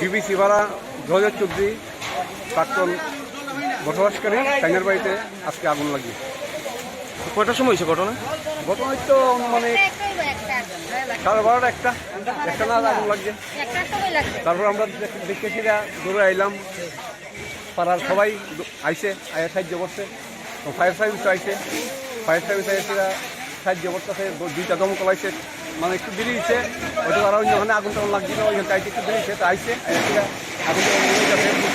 DBC ভাড়া জয় চৌধুরী প্রাক্তন বসবাসকারী টাইনের বাড়িতে আজকে আগুন লাগিয়ে। কয়টার সময় হয়েছে ঘটনা? ঘটনায় তো মানে সাড়ে বারোটা একটা। একটা না আগুন লাগছে। তারপর আমরা দেখ- দেখতেছি না আইলাম। পাড়ার সবাই আইসে আয়া সাহায্য করছে। ফায়ার সার্ভিস আইসে ফায়ার সার্ভিস আইসে সাহায্য করতেছে দুইটা দমকল আইসে মানে একটু দেরি হয়েছে হয়তো আর অন্য ওখানে আগুন টাগুন লাগছিল ওইখানে আইতে একটু দেরি হয়েছে তো আইসে আগুন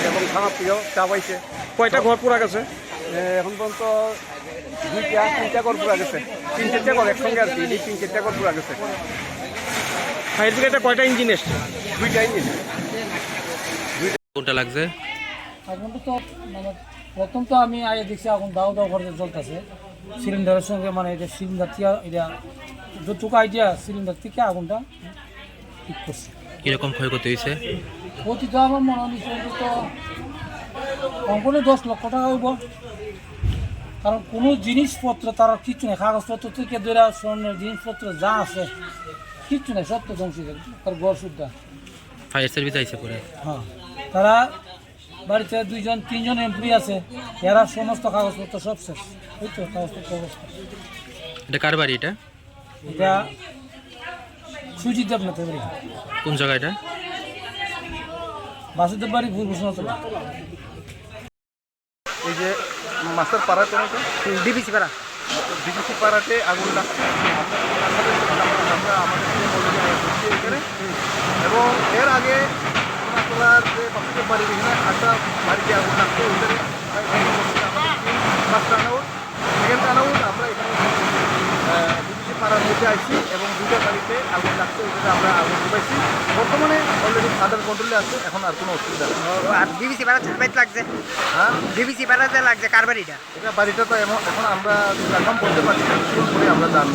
এবং থানা থেকেও চাপ আইসে কয়টা ঘর পুরা গেছে? এখন পর্যন্ত দুইটা তিনটা ঘর পুরা গেছে। তিন চারটা ঘর একসঙ্গে আর কি তিন চারটা ঘর পুরা গেছে। ফায়ার ব্রিগেডে কয়টা ইঞ্জিন এসছে? দুইটা ইঞ্জিন। কোনটা লাগছে? আগুনটা তো মানে প্রথম তো আমি আগে দেখছি আগুন দাও দাও করে জ্বলতেছে সিলিন্ডারের সঙ্গে মানে এটা সিলিন্ডার থেকে এটা যতটুকু আইডিয়া সিলিন্ডার থেকে আগুনটা ঠিক করছে। কীরকম ক্ষয়ক্ষতি হয়েছে? তো আমার মনে হচ্ছে তো কমপক্ষে দশ লক্ষ টাকা হইব। কারণ কোনো জিনিসপত্র তার কিচ্ছু নেই। কাগজপত্র থেকে ধরে স্বর্ণের জিনিসপত্র যা আছে কিচ্ছু নেই তো ধ্বংস তার গড় সুদ্ধা। ফায়ার সার্ভিস আইছে পরে? হ্যাঁ। তারা বাড়িতে দুইজন তিনজন এমপ্লয়ি আছে এরা সমস্ত কাগজপত্র সব শেষ ওই তো কাগজপত্র অবস্থা এটা কার বাড়ি এটা এটা সুজিত দেবনাথের বাড়ি কোন জায়গা এটা বাসুদেব বাড়ি ভুল ঘোষণা এই যে মাস্টার পাড়াতে নাকি ডিবিসি পাড়া বিদেশি পাড়াতে আগুন লাগছে আমরা আমাদের এবং এর আগে যে এখানে একটা বাড়িতে আগুন লাগছে। ওইখানে পাঁচটা আনাউট সেকেন্ড আনাউট আমরা এখানে বিদেশি পাড়ার মধ্যে আছি এবং দুটো বাড়িতে আগুন লাগছে ওইখানে আমরা আগুন পাইছি বর্তমানে অলরেডি আন্ডার কন্ট্রোলে আছে এখন আর কোনো অসুবিধা নেই আর ডিবিসি পাড়া চারবাইত লাগছে হ্যাঁ ডিবিসি পাড়াতে লাগছে কার বাড়িটা এটা বাড়িটা তো এখন আমরা কনফার্ম করতে পারছি না আমরা জানব।